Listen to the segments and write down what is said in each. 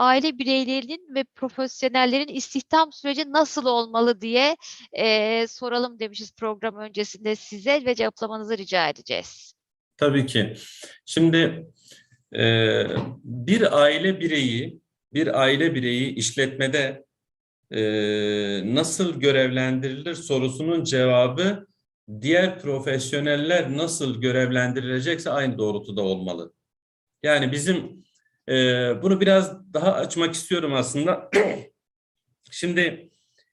aile bireylerinin ve profesyonellerin istihdam süreci nasıl olmalı diye eee, soralım demişiz program öncesinde size ve cevaplamanızı rica edeceğiz. Tabii ki. Şimdi e, bir aile bireyi, bir aile bireyi işletmede e, nasıl görevlendirilir sorusunun cevabı diğer profesyoneller nasıl görevlendirilecekse aynı doğrultuda olmalı. Yani bizim e, bunu biraz daha açmak istiyorum aslında. Şimdi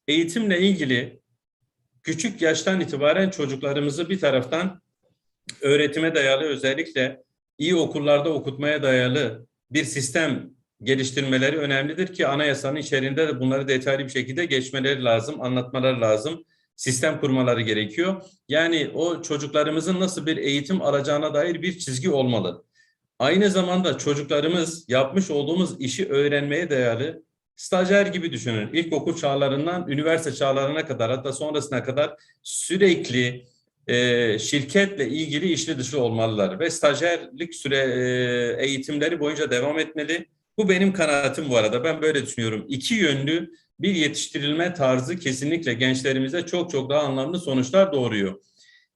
eğitimle ilgili küçük yaştan itibaren çocuklarımızı bir taraftan öğretime dayalı özellikle iyi okullarda okutmaya dayalı bir sistem geliştirmeleri önemlidir ki anayasanın içerisinde de bunları detaylı bir şekilde geçmeleri lazım, anlatmaları lazım. Sistem kurmaları gerekiyor. Yani o çocuklarımızın nasıl bir eğitim alacağına dair bir çizgi olmalı. Aynı zamanda çocuklarımız yapmış olduğumuz işi öğrenmeye dayalı stajyer gibi düşünün. İlkokul çağlarından üniversite çağlarına kadar hatta sonrasına kadar sürekli e, şirketle ilgili içli dışı olmalılar ve stajyerlik süre e, eğitimleri boyunca devam etmeli. Bu benim kanaatim bu arada. Ben böyle düşünüyorum. İki yönlü bir yetiştirilme tarzı kesinlikle gençlerimize çok çok daha anlamlı sonuçlar doğuruyor.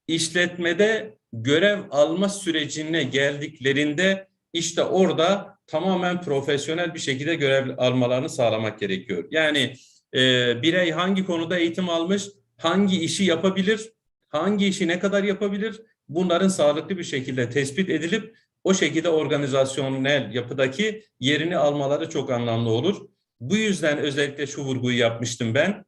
İşletmede görev alma sürecine geldiklerinde işte orada tamamen profesyonel bir şekilde görev almalarını sağlamak gerekiyor. Yani e, birey hangi konuda eğitim almış, hangi işi yapabilir, hangi işi ne kadar yapabilir bunların sağlıklı bir şekilde tespit edilip o şekilde organizasyonel yapıdaki yerini almaları çok anlamlı olur. Bu yüzden özellikle şu vurguyu yapmıştım ben.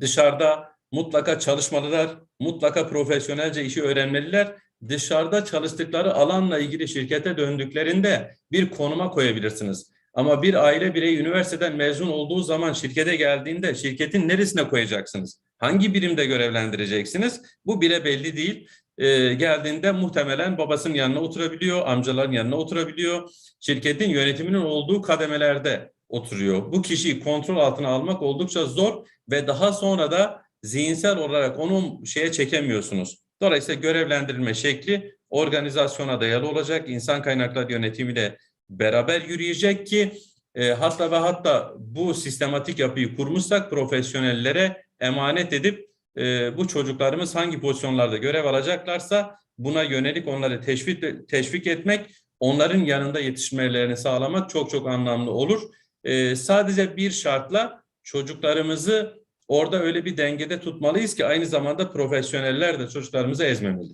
Dışarıda mutlaka çalışmalılar, mutlaka profesyonelce işi öğrenmeliler. Dışarıda çalıştıkları alanla ilgili şirkete döndüklerinde bir konuma koyabilirsiniz. Ama bir aile bireyi üniversiteden mezun olduğu zaman şirkete geldiğinde şirketin neresine koyacaksınız? Hangi birimde görevlendireceksiniz? Bu bile belli değil. Ee, geldiğinde muhtemelen babasının yanına oturabiliyor, amcaların yanına oturabiliyor. Şirketin yönetiminin olduğu kademelerde oturuyor. Bu kişiyi kontrol altına almak oldukça zor ve daha sonra da zihinsel olarak onu şeye çekemiyorsunuz. Dolayısıyla görevlendirilme şekli organizasyona dayalı olacak, insan kaynakları yönetimiyle beraber yürüyecek ki e, hatta ve hatta bu sistematik yapıyı kurmuşsak profesyonellere emanet edip e, bu çocuklarımız hangi pozisyonlarda görev alacaklarsa buna yönelik onları teşvik teşvik etmek, onların yanında yetişmelerini sağlamak çok çok anlamlı olur. E, sadece bir şartla çocuklarımızı orada öyle bir dengede tutmalıyız ki aynı zamanda profesyoneller de çocuklarımızı ezmemeli.